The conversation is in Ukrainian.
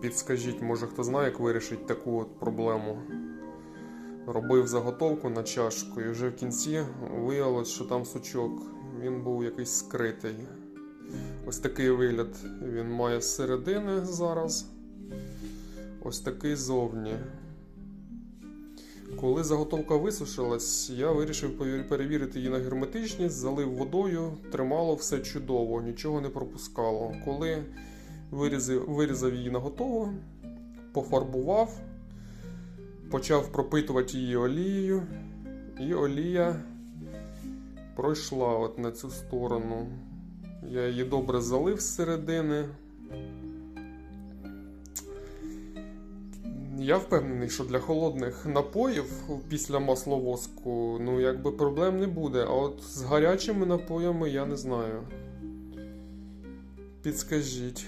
Підскажіть, може хто знає, як вирішити таку от проблему. Робив заготовку на чашку, і вже в кінці виявилось, що там сучок. Він був якийсь скритий. Ось такий вигляд він має з середини зараз. Ось такий зовні. Коли заготовка висушилась, я вирішив перевірити її на герметичність, залив водою, тримало все чудово, нічого не пропускало. Коли вирізав, вирізав її на готово, пофарбував, почав пропитувати її олією, і олія пройшла от на цю сторону. Я її добре залив з середини. Я впевнений, що для холодних напоїв після масловоску, ну якби проблем не буде. А от з гарячими напоями я не знаю. Підскажіть.